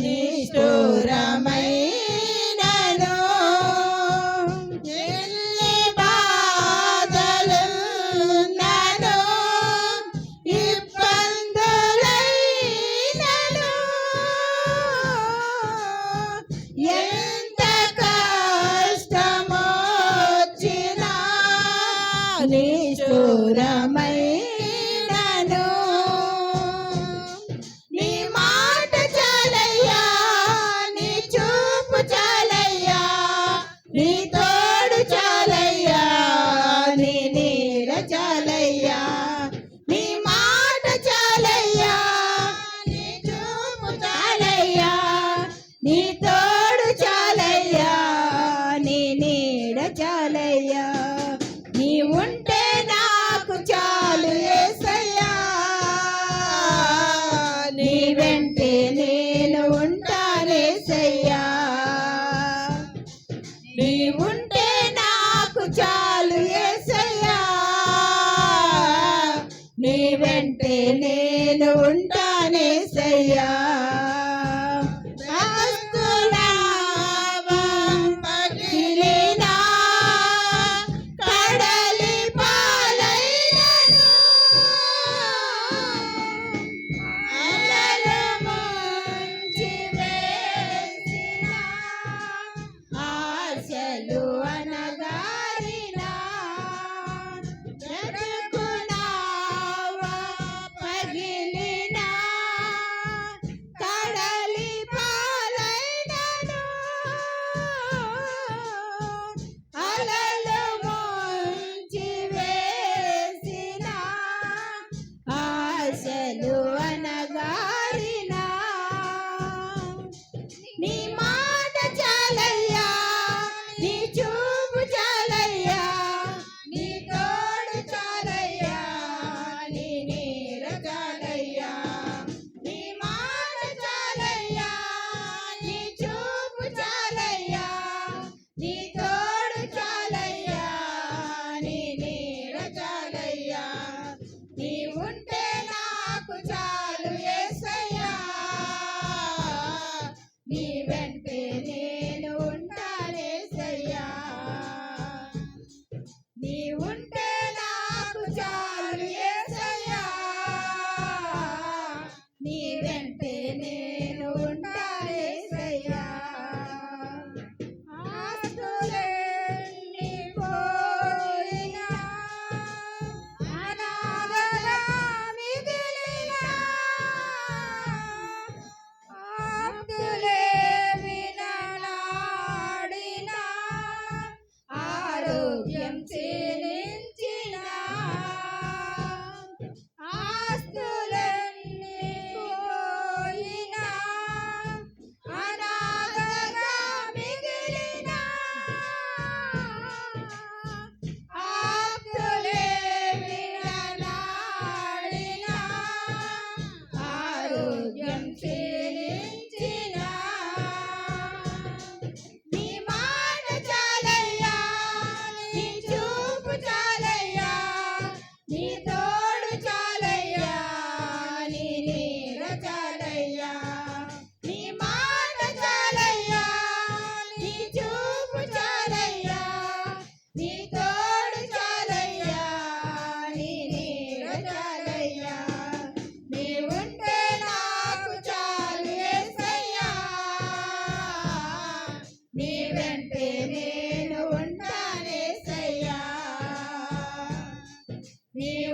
বলিষ্ঠ నీ వెంటే నేను ఉంటానే సయ్యా Medina.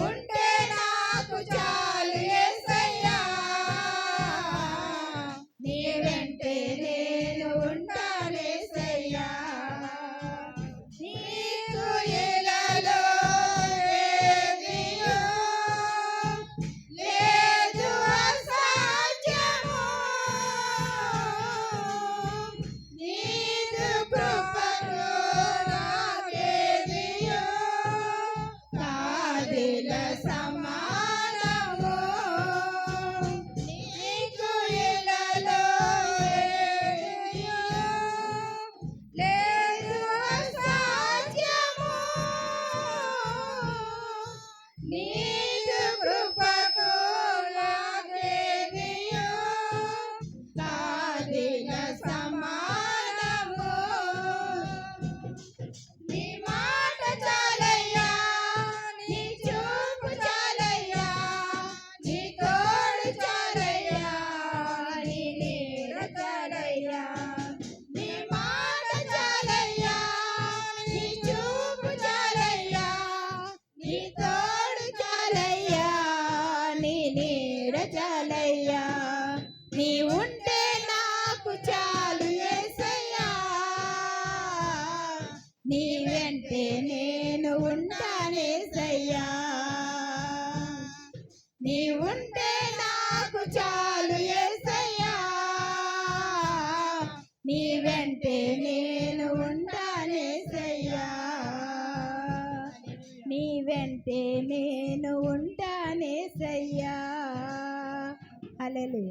Good. నీతోనైతే నేను ఉంటానే సయ్యా. నీ ఉంటే నాకు చాలు ఏసయ్యా నీ వెంటే నేను ఉంటానే సయ్యా. నీ వెంటే నేను ఉంటానే సయ్యా. అలలే